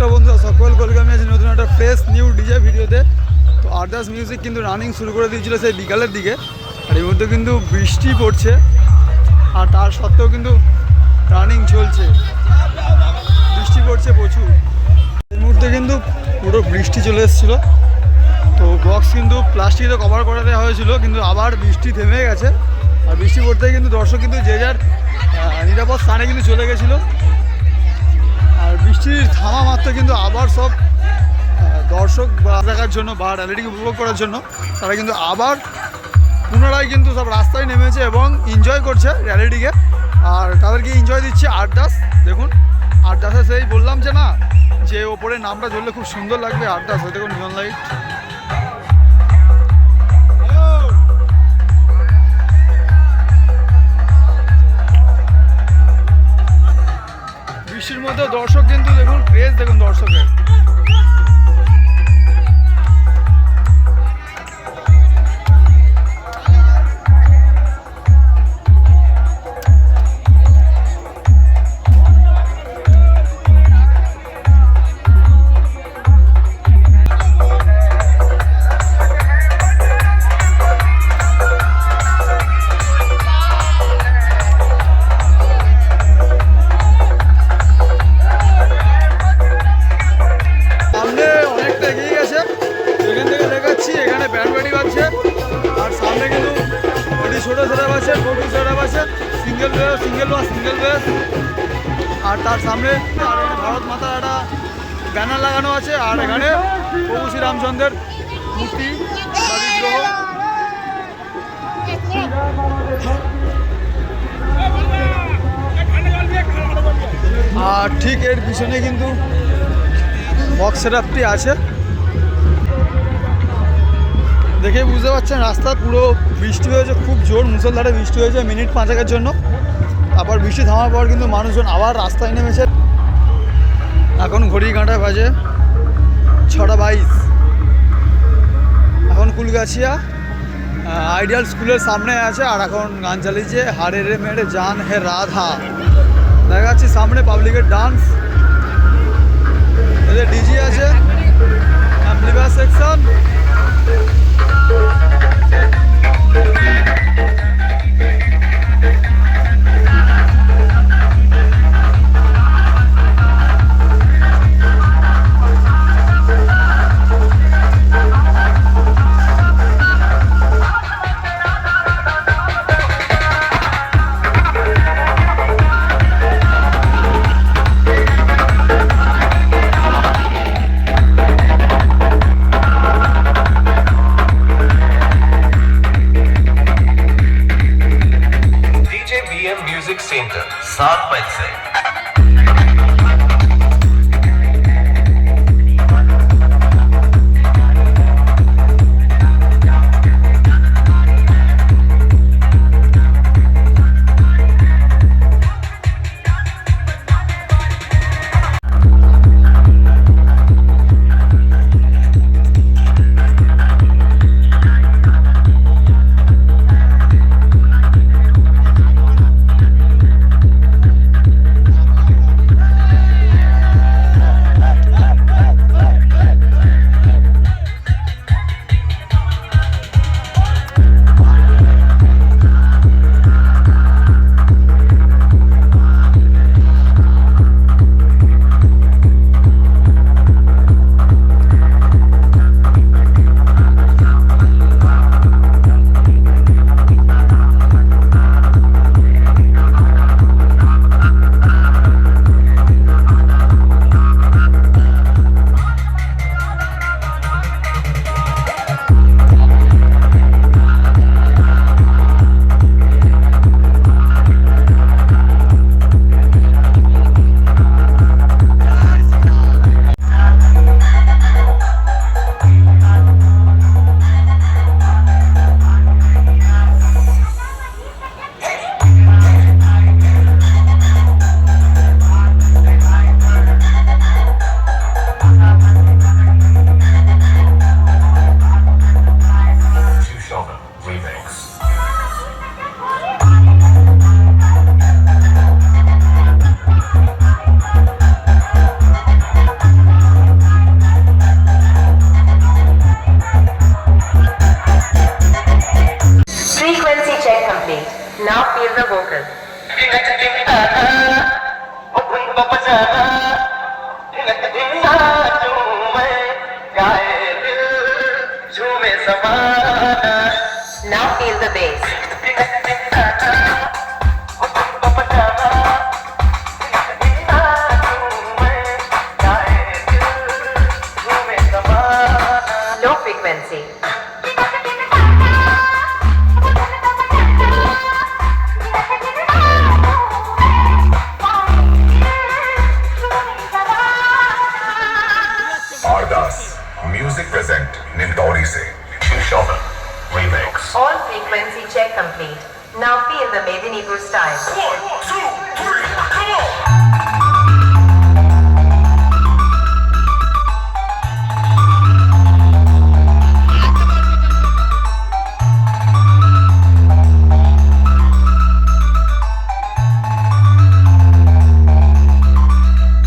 নমস্কার বন্ধুরা, সকল কলকামি আছে নতুন একটা ফ্রেশ নিউ ডিজে ভিডিওতে। তো আর্দাস মিউজিক কিন্তু রানিং শুরু করে দিয়েছিল সেই বিকালের দিকে। আর এই মধ্যে কিন্তু বৃষ্টি পড়ছে, আর তার সত্ত্বেও কিন্তু রানিং চলছে। বৃষ্টি পড়ছে প্রচুর। এই মুহূর্তে কিন্তু পুরো বৃষ্টি চলে এসেছিল। তো বক্স কিন্তু প্লাস্টিকে কভার করে দেওয়া হয়েছিল, কিন্তু আবার বৃষ্টি থেমে গেছে। আর বৃষ্টি পড়তে কিন্তু দর্শক কিন্তু যে যার নিরাপদ স্থানে কিন্তু চলে গেছিল। বৃষ্টির থামা মাত্র কিন্তু আবার সব দর্শক বা দেখার জন্য বা র্যালিটিকে উপভোগ করার জন্য, তারা কিন্তু আবার পুনরায় কিন্তু সব রাস্তায় নেমেছে এবং এনজয় করছে র্যালিটিকে আর তাদেরকে এনজয় দিচ্ছে আড্ডাস। দেখুন, আড্ডাসে সেই বললাম যে না, যে ওপরে নামটা ধরলে খুব সুন্দর লাগবে আড্ডাস। দেখুন নিয়ন লাইট বৃষ্টির মধ্যে দর্শক কিন্তু দেখুন ক্রেজ দেখুন দর্শকের। থেকে দেখাচ্ছি এখানে ব্যান্ড বাড়ি বাজছে আর সামনে কিন্তু ওটি ছোটো সেটাপ আছে টোটো সেটাপ আছে single base single bus single base আর তার সামনে আর ভারত মাতার একটা ব্যানার লাগানো আছে, আর এখানে প্রভু শ্রী রামচন্দ্রের মূর্তি আর ঠিক এর পিছনে কিন্তু বক্স সেটআপটি আছে। দেখে বুঝতে পারছেন, রাস্তা পুরো বৃষ্টি হয়েছে, খুব জোর মুসলধারে বৃষ্টি হয়েছে মিনিট পাঁচেকের জন্য। তারপর বৃষ্টি থামার পর কিন্তু মানুষজন আবার রাস্তায় নেমেছে। এখন ঘড়ি কাঁটা বাজে ছটা বাইশ। এখন কুলগাছিয়া আইডিয়াল স্কুলের সামনে আছে, আর এখন গান চালিয়েছে হারে রে মেরে জান হে রাধা। দেখা যাচ্ছে সামনে পাবলিকের ডান্স। ডিজি আছে। सेंटर सात पैसे Now feel the bass. Frequency check complete. Now feel the Medinipur style. One, two,